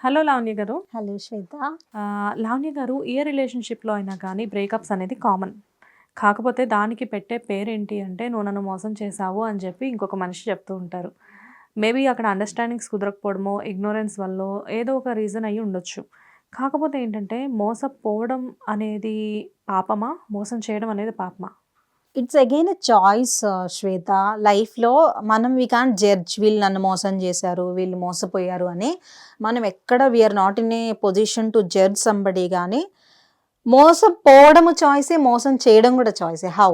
Hello Lavanya గారు. Hello శ్వేత. లావణ్య గారు ఏ రిలేషన్షిప్లో అయినా కానీ బ్రేకప్స్ అనేది కామన్ కాకపోతే దానికి పెట్టే పేరేంటి అంటే నువ్వు నన్ను మోసం చేసావు అని చెప్పి ఇంకొక మనిషి చెప్తూ ఉంటారు. మేబీ అక్కడ అండర్స్టాండింగ్స్ కుదరకపోవడమో ఇగ్నోరెన్స్ వల్ల ఏదో ఒక రీజన్ అయ్యి ఉండొచ్చు. కాకపోతే ఏంటంటే మోసపోవడం అనేది పాపమా? మోసం చేయడం అనేది పాపమా? It's again a choice Shweta లైఫ్లో మనం వీ కాంట్ జడ్జ్ వీళ్ళు నన్ను మోసం చేశారు వీళ్ళు మోసపోయారు అని మనం ఎక్కడ we are not in a position to judge somebody కానీ మోసపోవడము చాయిసే మోసం చేయడం కూడా చాయిసే హౌ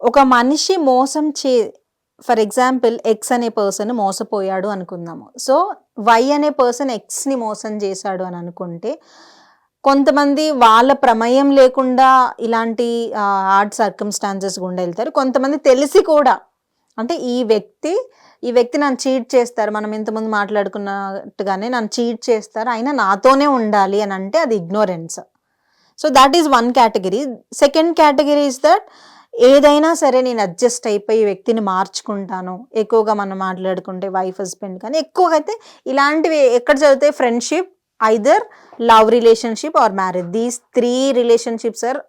ఒక మనిషి మోసం చే ఫర్ ఎగ్జాంపుల్ ఎక్స్ అనే పర్సన్ మోసపోయాడు అనుకుందాము. సో వై అనే పర్సన్ ఎక్స్ని మోసం చేశాడు అని అనుకుంటే కొంతమంది వాళ్ళ ప్రమేయం లేకుండా ఇలాంటి హార్డ్ సర్కమ్స్టాన్సెస్ గుండా వెళ్తారు. కొంతమంది తెలిసి కూడా అంటే ఈ వ్యక్తి ఈ వ్యక్తి నన్ను చీట్ చేస్తారు. మనం ఇంతకుముందు మాట్లాడుకున్నట్టుగానే నన్ను చీట్ చేస్తారు. అయినా నాతోనే ఉండాలి అని అంటే అది ignorance so that is one category second category is that ఏదైనా సరే నేను అడ్జస్ట్ అయిపోయి వ్యక్తిని మార్చుకుంటాను. ఎక్కువగా మనం మాట్లాడుకుంటే వైఫ్ హస్బెండ్ కానీ ఎక్కువగా అయితే ఇలాంటివి ఎక్కడ చదివితే friendship either love relationship or marriage these three relationships are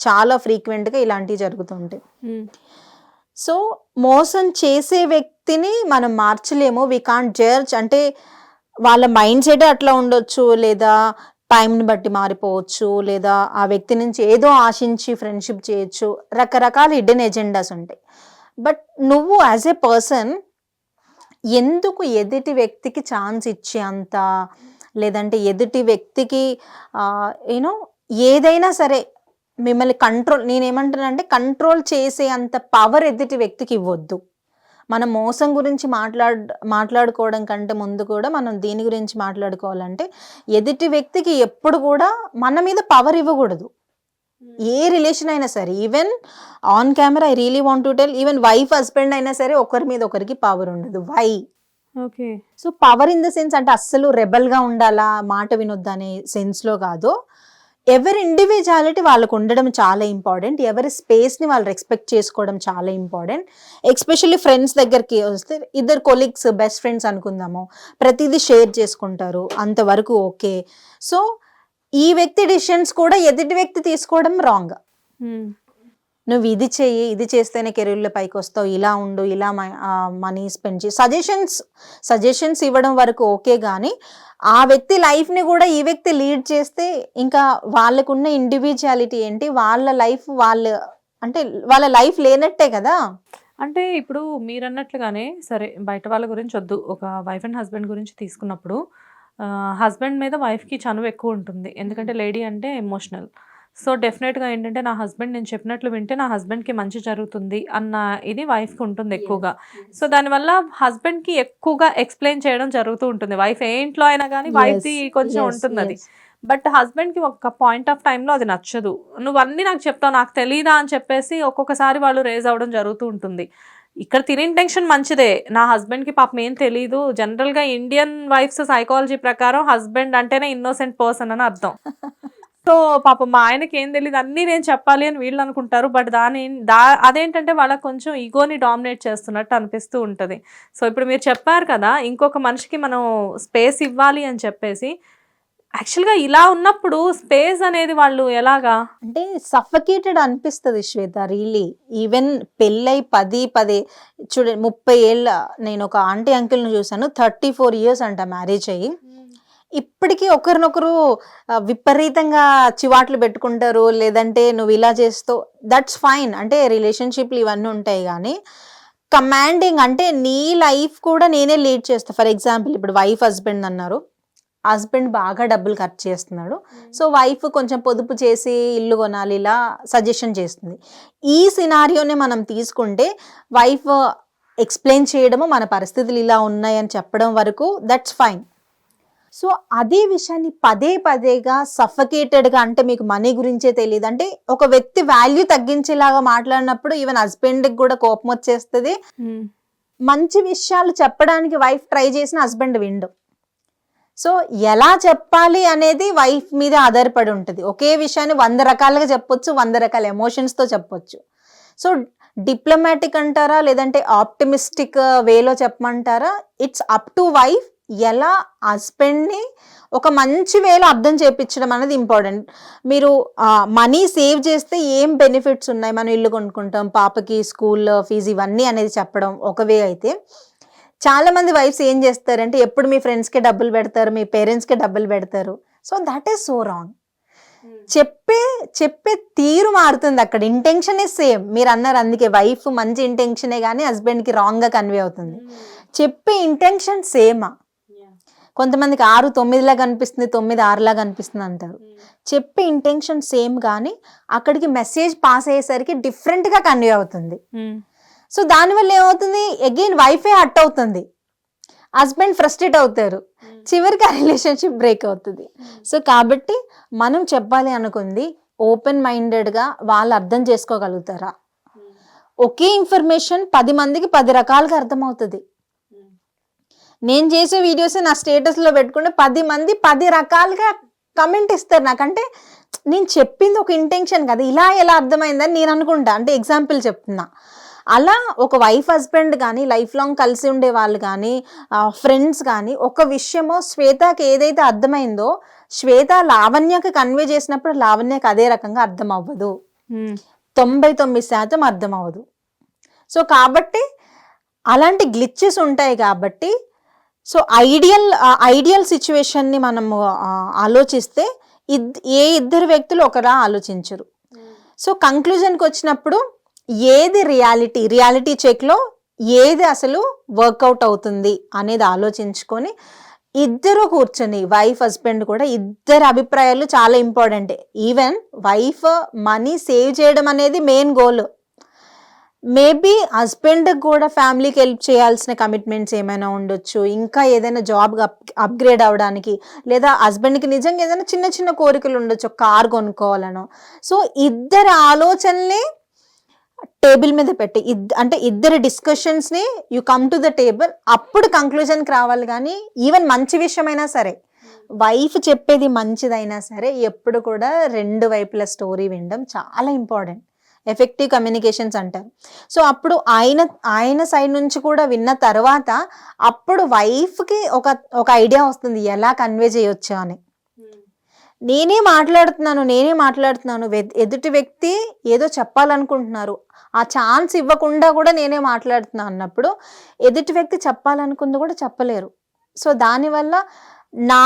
చాలా ఫ్రీక్వెంట్గా ఇలాంటివి జరుగుతుంటాయి. సో మోసం చేసే వ్యక్తిని మనం మార్చలేము. వి కాంట్ జడ్జ్ అంటే వాళ్ళ మైండ్ సెట్ అట్లా ఉండొచ్చు లేదా టైంని బట్టి మారిపోవచ్చు లేదా ఆ వ్యక్తి నుంచి ఏదో ఆశించి ఫ్రెండ్షిప్ చేయొచ్చు. రకరకాల హిడెన్ ఎజెండాస్ ఉంటాయి. బట్ నువ్వు యాజ్ ఏ పర్సన్ ఎందుకు ఎదుటి వ్యక్తికి ఛాన్స్ ఇచ్చే అంత లేదంటే ఎదుటి వ్యక్తికి యూనో ఏదైనా సరే మిమ్మల్ని కంట్రోల్ నేనేమంటానంటే కంట్రోల్ చేసే అంత పవర్ ఎదుటి వ్యక్తికి ఇవ్వద్దు. మనం మోసం గురించి మాట్లాడ మాట్లాడుకోవడం కంటే ముందు కూడా మనం దీని గురించి మాట్లాడుకోవాలంటే ఎదుటి వ్యక్తికి ఎప్పుడు కూడా మన మీద పవర్ ఇవ్వకూడదు. ఏ రిలేషన్ అయినా సరే even on camera I really want to tell even wife husband అయినా సరే ఒకరి మీద ఒకరికి పవర్ ఉండదు. Why okay. So power in the sense అంటే అస్సలు రెబల్గా ఉండాలా మాట వినొద్దు అనే సెన్స్లో కాదు ఎవరి ఇండివిజువాలిటీ వాళ్ళకు ఉండడం చాలా ఇంపార్టెంట్ ఎవరి స్పేస్ని వాళ్ళు రెస్పెక్ట్ చేసుకోవడం చాలా ఇంపార్టెంట్ ఎస్పెషల్లీ ఫ్రెండ్స్ దగ్గరికి వస్తే ఇద్దరు కొలీగ్స్ బెస్ట్ ఫ్రెండ్స్ అనుకుందాము ప్రతిదీ షేర్ చేసుకుంటారు అంతవరకు ఓకే. సో ఈ వ్యక్తి డిసిషన్స్ కూడా ఎదుటి వ్యక్తి తీసుకోవడం రాంగ్ నువ్వు ఇది చెయ్యి ఇది చేస్తేనే కెరీర్లో పైకి వస్తావు ఇలా ఉండు ఇలా మనీ స్పెండ్ చేయి సజెషన్స్ సజెషన్స్ ఇవ్వడం వరకు ఓకే కానీ ఆ వ్యక్తి లైఫ్ని కూడా ఈ వ్యక్తి లీడ్ చేస్తే ఇంకా వాళ్ళకున్న ఇండివిజువాలిటీ ఏంటి? వాళ్ళ లైఫ్ వాళ్ళ అంటే వాళ్ళ లైఫ్ లేనట్టే కదా? అంటే ఇప్పుడు మీరు అన్నట్లుగానే సరే బయట వాళ్ళ గురించి వద్దు. ఒక వైఫ్ అండ్ హస్బెండ్ గురించి తీసుకున్నప్పుడు హస్బెండ్ మీద వైఫ్కి చనువు ఎక్కువ ఉంటుంది. ఎందుకంటే లేడీ అంటే ఎమోషనల్ సో డెఫినెట్గా ఏంటంటే నా హస్బెండ్ నేను చెప్పినట్లు వింటే నా హస్బెండ్కి మంచి జరుగుతుంది అన్న ఇది వైఫ్కి ఉంటుంది ఎక్కువగా. సో దానివల్ల హస్బెండ్కి ఎక్కువగా ఎక్స్ప్లెయిన్ చేయడం జరుగుతూ ఉంటుంది. వైఫ్ ఏ ఇంట్లో అయినా కానీ వైఫ్ది కొంచెం ఉంటుంది అది. బట్ హస్బెండ్కి ఒక పాయింట్ ఆఫ్ టైంలో అది నచ్చదు. నువ్వు అన్నీ నాకు చెప్తావు నాకు తెలీదా? అని చెప్పేసి ఒక్కొక్కసారి వాళ్ళు రేజ్ అవ్వడం జరుగుతూ ఉంటుంది. ఇక్కడ తినే ఇంటెన్షన్ మంచిదే. నా హస్బెండ్కి పాపం ఏం తెలీదు. జనరల్గా ఇండియన్ వైఫ్స్ సైకాలజీ ప్రకారం హస్బెండ్ అంటేనే ఇన్నోసెంట్ పర్సన్ అని అర్థం. సో పాపం మా ఆయనకి ఏం తెలియదు అన్నీ నేను చెప్పాలి అని వీళ్ళు అనుకుంటారు. బట్ దాని దా అదేంటంటే వాళ్ళకి కొంచెం ఈగోని డామినేట్ చేస్తున్నట్టు అనిపిస్తూ ఉంటుంది. సో ఇప్పుడు మీరు చెప్పారు కదా ఇంకొక మనిషికి మనం స్పేస్ ఇవ్వాలి అని చెప్పేసి యాక్చువల్గా ఇలా ఉన్నప్పుడు స్పేస్ అనేది వాళ్ళు ఎలాగా? అంటే సఫకేటెడ్ అనిపిస్తుంది శ్వేత రియలీ. ఈవెన్ పెళ్ళై పది పది చూడండి ముప్పై ఏళ్ళ నేను ఒక ఆంటీ అంకిల్ని చూశాను. థర్టీ ఫోర్ ఇయర్స్ అంట మ్యారేజ్ అయ్యి. ఇప్పటికీ ఒకరినొకరు విపరీతంగా చివాట్లు పెట్టుకుంటారు లేదంటే నువ్వు ఇలా చేస్తావు దట్స్ ఫైన్ అంటే రిలేషన్షిప్లు ఇవన్నీ ఉంటాయి కానీ కమాండింగ్ అంటే నీ లైఫ్ కూడా నేనే లీడ్ చేస్తా. ఫర్ ఎగ్జాంపుల్ ఇప్పుడు వైఫ్ హస్బెండ్ అన్నారు. హస్బెండ్ బాగా డబ్బులు ఖర్చు చేస్తున్నాడు. సో వైఫ్ కొంచెం పొదుపు చేసి ఇల్లు కొనాలి ఇలా సజెషన్ చేస్తుంది. ఈ సినారియోని మనం తీసుకుంటే వైఫ్ ఎక్స్ప్లెయిన్ చేయడము మన పరిస్థితులు ఇలా ఉన్నాయని చెప్పడం వరకు దట్స్ ఫైన్ సో అదే విషయాన్ని పదే పదేగా సఫకేటెడ్గా అంటే మీకు మనీ గురించే తెలియదు అంటే ఒక వ్యక్తి వాల్యూ తగ్గించేలాగా మాట్లాడినప్పుడు ఈవెన్ హస్బెండ్కి కూడా కోపం వచ్చేస్తుంది. మంచి విషయాలు చెప్పడానికి వైఫ్ ట్రై చేసిన హస్బెండ్ విండు. సో ఎలా చెప్పాలి అనేది వైఫ్ మీద ఆధారపడి ఉంటుంది. ఒకే విషయాన్ని వంద రకాలుగా చెప్పొచ్చు వంద రకాల ఎమోషన్స్తో చెప్పొచ్చు. సో డిప్లొమాటిక్ అంటారా లేదంటే ఆప్టిమిస్టిక్ వేలో చెప్పమంటారా? ఇట్స్ అప్ టు వైఫ్ ఎలా హస్బెండ్ని ఒక మంచి వేలో అర్థం చేయించడం అనేది ఇంపార్టెంట్ మీరు మనీ సేవ్ చేస్తే ఏం బెనిఫిట్స్ ఉన్నాయి? మనం ఇల్లు కొనుక్కుంటాం పాపకి స్కూల్ ఫీజు ఇవన్నీ అనేది చెప్పడం ఒక వే అయితే. చాలా మంది వైఫ్స్ ఏం చేస్తారంటే ఎప్పుడు మీ ఫ్రెండ్స్కి డబ్బులు పెడతారు మీ పేరెంట్స్కి డబ్బులు పెడతారు. So that is so wrong చెప్పే చెప్పే తీరు మారుతుంది అక్కడ. ఇంటెన్షనే సేమ్ మీరు అన్నారు అందుకే వైఫ్ మంచి ఇంటెన్షనే కానీ హస్బెండ్కి రాంగ్గా కన్వే అవుతుంది. చెప్పే ఇంటెన్షన్ సేమా కొంతమందికి ఆరు తొమ్మిదిలా కనిపిస్తుంది తొమ్మిది ఆరులా కనిపిస్తుంది అంటారు. చెప్పే ఇంటెన్షన్ సేమ్ కానీ అక్కడికి మెసేజ్ పాస్ అయ్యేసరికి డిఫరెంట్గా కన్వే అవుతుంది. సో దానివల్ల ఏమవుతుంది? అగైన్ వైఫే హట్ అవుతుంది. హస్బెండ్ ఫ్రస్ట్రేట్ అవుతారు. చివరికి ఆ రిలేషన్షిప్ బ్రేక్ అవుతుంది. సో కాబట్టి మనం చెప్పాలి అనుకుంది ఓపెన్ మైండెడ్గా వాళ్ళు అర్థం చేసుకోగలుగుతారా? ఒకే ఇన్ఫర్మేషన్ పది మందికి పది రకాలుగా అర్థమవుతుంది. నేను చేసే వీడియోస్ నా స్టేటస్లో పెట్టుకుంటే పది మంది పది రకాలుగా కమెంట్ ఇస్తారు నాకంటే. నేను చెప్పింది ఒక ఇంటెన్షన్ కదా ఇలా ఎలా అర్థమైందని నేను అనుకుంటా. అంటే ఎగ్జాంపుల్ చెప్తున్నా. అలా ఒక వైఫ్ హస్బెండ్ కానీ లైఫ్ లాంగ్ కలిసి ఉండే వాళ్ళు కానీ ఫ్రెండ్స్ కానీ ఒక విషయమో శ్వేతకి ఏదైతే అర్థమైందో శ్వేత లావణ్యకి కన్వే చేసినప్పుడు లావణ్యకి అదే రకంగా అర్థం అవ్వదు తొంభై తొమ్మిది శాతం అర్థం అవ్వదు సో కాబట్టి అలాంటి గ్లిచెస్ ఉంటాయి కాబట్టి సో ఐడియల్ ఐడియల్ సిచ్యువేషన్ని మనము ఆలోచిస్తే ఇద్ ఏ ఇద్దరు వ్యక్తులు ఒకరా ఆలోచించరు. సో కంక్లూజన్కి వచ్చినప్పుడు ఏది రియాలిటీ రియాలిటీ చెక్లో ఏది అసలు వర్కౌట్ అవుతుంది అనేది ఆలోచించుకొని ఇద్దరు కూర్చొని వైఫ్ హస్బెండ్ కూడా ఇద్దరు అభిప్రాయాలు చాలా important. Even wife money save చేయడం అనేది మెయిన్ గోల్. మేబీ హస్బెండ్ కూడా ఫ్యామిలీకి హెల్ప్ చేయాల్సిన కమిట్మెంట్స్ ఏమైనా ఉండొచ్చు. ఇంకా ఏదైనా జాబ్ అప్గ్రేడ్ అవ్వడానికి లేదా హస్బెండ్కి నిజంగా ఏదైనా చిన్న చిన్న కోరికలు ఉండొచ్చు కార్ కొనుక్కోవాలనో. సో ఇద్దరి ఆలోచనల్ని టేబుల్ మీద పెట్టి ఇద్ అంటే ఇద్దరు డిస్కషన్స్ని you come to the table అప్పుడు కంక్లూజన్కి రావాలి కానీ ఈవెన్ మంచి విషయమైనా సరే వైఫ్ చెప్పేది మంచిదైనా సరే ఎప్పుడు కూడా రెండు వైపుల స్టోరీ వినడం చాలా ఇంపార్టెంట్ ఎఫెక్టివ్ కమ్యూనికేషన్స్ అంటారు. సో అప్పుడు ఆయన ఆయన సైడ్ నుంచి కూడా విన్న తర్వాత అప్పుడు వైఫ్కి ఒక ఒక ఐడియా వస్తుంది ఎలా కన్వే చేయొచ్చు అని. నేనే మాట్లాడుతున్నాను నేనే మాట్లాడుతున్నాను ఎదుటి వ్యక్తి ఏదో చెప్పాలనుకుంటున్నారు ఆ ఛాన్స్ ఇవ్వకుండా కూడా నేనే మాట్లాడుతున్నాను అన్నప్పుడు ఎదుటి వ్యక్తి చెప్పాలనుకుంది కూడా చెప్పలేరు. సో దానివల్ల నా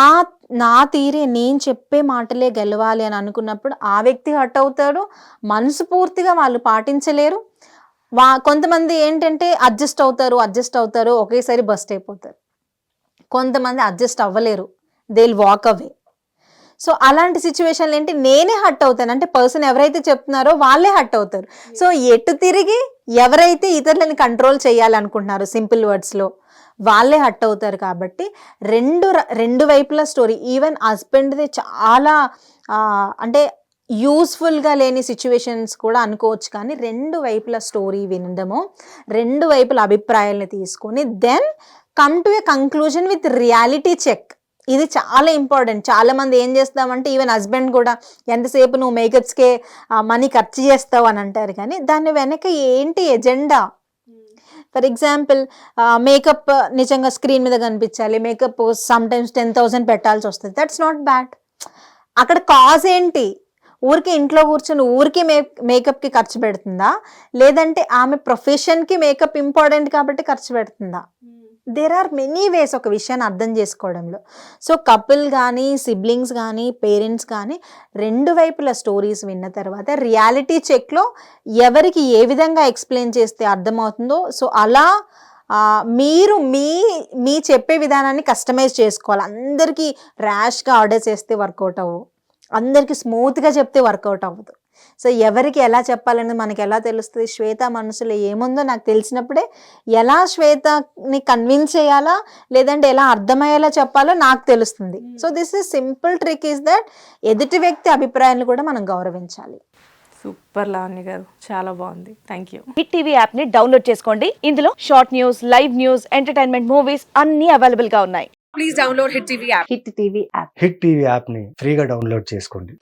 నా తీరే నేను చెప్పే మాటలే గెలవాలి అని అనుకున్నప్పుడు ఆ వ్యక్తి హట్ అవుతాడు. మనసు పూర్తిగా వాళ్ళు పాటించలేరు. వా కొంతమంది ఏంటంటే అడ్జస్ట్ అవుతారు అడ్జస్ట్ అవుతారు ఒకేసారి బస్ట్ అయిపోతారు. కొంతమంది adjust అవ్వలేరు. They will walk away so అలాంటి సిచ్యువేషన్లు ఏంటి? నేనే హట్ అవుతాను. అంటే పర్సన్ ఎవరైతే చెప్తున్నారో వాళ్ళే హట్ అవుతారు. సో ఎటు తిరిగి ఎవరైతే ఇతరులని కంట్రోల్ చేయాలనుకుంటున్నారు సింపుల్ వర్డ్స్లో వాళ్ళే హట్ అవుతారు కాబట్టి రెండు రెండు వైపుల స్టోరీ ఈవెన్ హస్బెండ్ది చాలా అంటే యూస్ఫుల్గా లేని సిచ్యువేషన్స్ కూడా అనుకోవచ్చు కానీ రెండు వైపుల స్టోరీ వినడము రెండు వైపుల అభిప్రాయాలని తీసుకొని then come to a conclusion with reality check. ఇది చాలా ఇంపార్టెంట్. చాలామంది ఏం చేస్తామంటే ఈవెన్ హస్బెండ్ కూడా ఎంతసేపు నువ్వు మేకప్స్కే మనీ ఖర్చు చేస్తావు అని అంటారు కానీ దాని వెనక ఏంటి ఎజెండా? ఫర్ ఎగ్జాంపుల్ మేకప్ నిజంగా స్క్రీన్ మీద కనిపించాలి. Makeup sometimes ten thousand పెట్టాల్సి వస్తుంది. దట్స్ నాట్ బ్యాడ్ అక్కడ కాజ్ ఏంటి? ఊరికి ఇంట్లో కూర్చొని ఊరికి మే మేకప్కి ఖర్చు పెడుతుందా? లేదంటే ఆమె ప్రొఫెషన్కి మేకప్ ఇంపార్టెంట్ కాబట్టి ఖర్చు పెడుతుందా? Hmm. There are many ways ఒక విషయాన్ని అర్థం చేసుకోవడంలో. సో కపుల్ కానీ సిబ్లింగ్స్ కానీ పేరెంట్స్ కానీ రెండు వైపుల స్టోరీస్ విన్న తర్వాత రియాలిటీ చెక్లో ఎవరికి ఏ విధంగా ఎక్స్ప్లెయిన్ చేస్తే అర్థమవుతుందో సో అలా మీరు మీ మీ చెప్పే విధానాన్ని కస్టమైజ్ చేసుకోవాలి. అందరికీ ర్యాష్గా ఆర్డర్ చేస్తే వర్కౌట్ అవ్వు అందరికీ స్మూత్గా చెప్తే వర్కౌట్ అవ్వదు. సో ఎవరికి ఎలా చెప్పాలనేది మనకి ఎలా తెలుస్తుంది? శ్వేత మనసులో ఏముందో నాకు తెలిసినప్పుడే ఎలా శ్వేతని కన్విన్స్ చేయాలా? లేదంటే ఎలా అర్థమయ్యేలా చెప్పాలో నాకు తెలుస్తుంది. So this is simple trick is that ఎదుటి వ్యక్తి అభిప్రాయాన్ని కూడా మనం గౌరవించాలి. సూపర్ లావణ్య గారు చాలా బాగుంది. థ్యాంక్ యూ హిట్ టీవీ యాప్ని డౌన్లోడ్ చేసుకోండి. ఇందులో short news live news entertainment movies అన్ని అవైలబుల్గా ఉన్నాయి. హిట్ టీవీ యాప్ని ఫ్రీగా డౌన్లోడ్ చేసుకోండి.